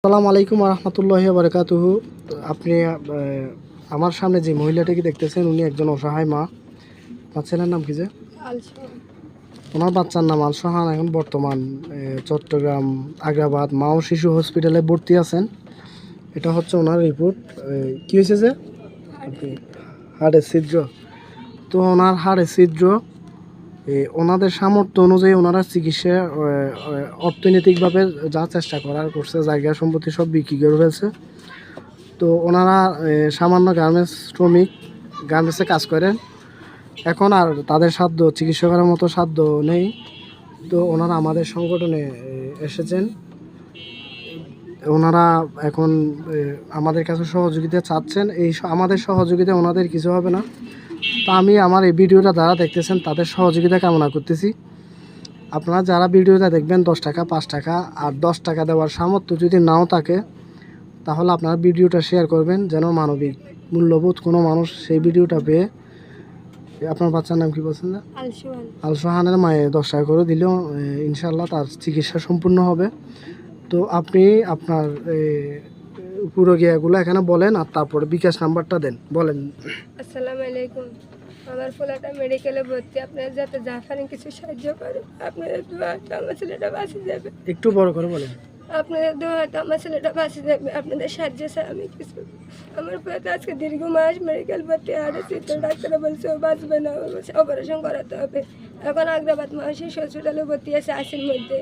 আসসালামু আলাইকুম রহমতুল্লাহ বারকাতুহ আপনি আমার সামনে যে মহিলাটাকে দেখতেছেন উনি একজন অসহায় মা। আমার ছেলের নাম কি যে? ওনার বাচ্চার নাম আলসাহান এখন বর্তমান চট্টগ্রাম আগ্রাবাদ মা ও শিশু হসপিটালে ভর্তি আছেন। এটা হচ্ছে ওনার রিপোর্ট। কি হয়েছে যে? হাড়ের ছিদ্র তো ওনার হাড়ের ছিদ্র ওনাদের সামর্থ্য অনুযায়ী ওনারা চিকিৎসা অর্থনৈতিকভাবে যা চেষ্টা করার করছে, জায়গা সম্পত্তি সব বিক্রি করে ফেলছে। তো ওনারা সামান্য গার্মেন্টস শ্রমিক, গার্মেন্টসে কাজ করেন। এখন আর তাদের সাধ্য চিকিৎসকের মতো সাধ্য নেই। তো ওনারা আমাদের সংগঠনে এসেছেন। ওনারা এখন আমাদের কাছে সহযোগিতা চাচ্ছেন। এই আমাদের সহযোগিতা ওনাদের কিছু হবে না। তো আমি আমার এই ভিডিওটা যারা দেখতেছেন তাদের সহযোগিতা কামনা করতেছি। আপনারা যারা ভিডিওটা দেখবেন দশ টাকা পাঁচ টাকা আর দশ টাকা দেওয়ার সামর্থ্য যদি নাও থাকে তাহলে আপনারা ভিডিওটা শেয়ার করবেন যেন মানবিক মূল্যবোধ কোনো মানুষ সেই ভিডিওটা পেয়ে আপনার বাচ্চার নাম কি বলছেন আলসোহানের মায়ে দশ টাকা করে দিলেও ইনশাল্লাহ তার চিকিৎসা সম্পূর্ণ হবে। তো আপনি আপনার পুরো গিয়াগুলো এখানে বলেন আর তারপরে বিকাশ নাম্বারটা দেন বলেন। আসসালামু আলাইকুম। আমার পোলাটা মেডিকেলে ভর্তি। আপনারা যাতে যা পারেন কিছু সাহায্য করুন আপনাদের দোয়াটা আমার ছেলেটা বাঁচে যাবে। একটু বড় করে বলেন। আপনাদের দোয়াটা আমার ছেলেটা বাঁচে যাবে। আপনাদের সাহায্য ছাড়া আমি কিছু আমার পোলাটা আজকে দীর্ঘ মাস মেডিকেল ভর্তি আছে তো ডাক্তাররা বলছে ও বাঁচবে না বলছে অপারেশন করাতে হবে। এখন আগ্রাবাদ মাসিস হসপিটালে ভর্তি আছে আশির মধ্যে।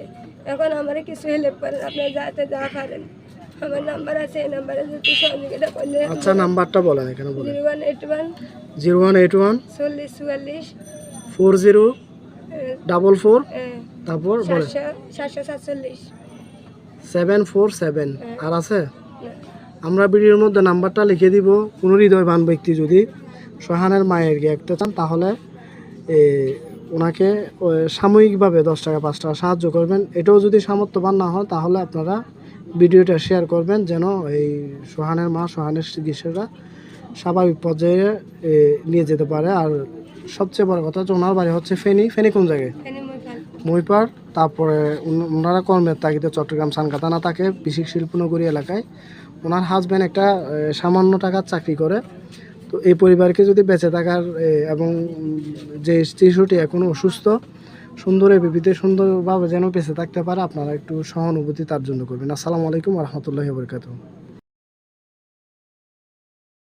এখন আমার কিছু হেল্প করেন আপনারা যাতে যা পারেন। আমার নাম্বার আছে এই নাম্বারে যদি সহযোগিতা করলে। আচ্ছা নাম্বারটা বলেন এখানে বলেন। Zero one eight one zero one eight one চল্লিশ চুয়াল্লিশ। ফোর জিরো ডাবল ফোর তারপর বলেন। সাতশো সাতচল্লিশ। Seven four seven. আর আছে? আমরা ভিডিওর মধ্যে নাম্বারটা লিখে দিব। কোনো হৃদয়বান ব্যক্তি যদি সোহানের মায়ের গিয়ে একটা চান তাহলে ওনাকে সাময়িকভাবে দশ টাকা পাঁচ টাকা সাহায্য করবেন। এটাও যদি সামর্থ্যবান না হয় তাহলে আপনারা ভিডিওটা শেয়ার করবেন যেন এই সোহানের মা সোহানের চিকিৎসাটা স্বাভাবিক পর্যায়ে এ, নিয়ে যেতে পারে। আর সবচেয়ে বড় কথা হচ্ছে ওনার বাড়ি হচ্ছে ফেনী। ফেনী কোন জায়গায়? মহিপাড় তারপরে ওনারা কর্মের তাগিদে চট্টগ্রাম সানকাতানা থাকে বিশিক শিল্পনগরী এলাকায়। ওনার হাজব্যান্ড একটা সামান্য টাকার চাকরি করে। তো এই পরিবারকে যদি বেঁচে থাকার এবং যে শিশুটি এখনও অসুস্থ সুন্দরে বিবিধে সুন্দরভাবে যেন বেঁচে থাকতে পারে, আপনারা একটু সহানুভূতি তার জন্য করবেন। আসসালামু আলাইকুম রহমতুল্লাহ বরকাত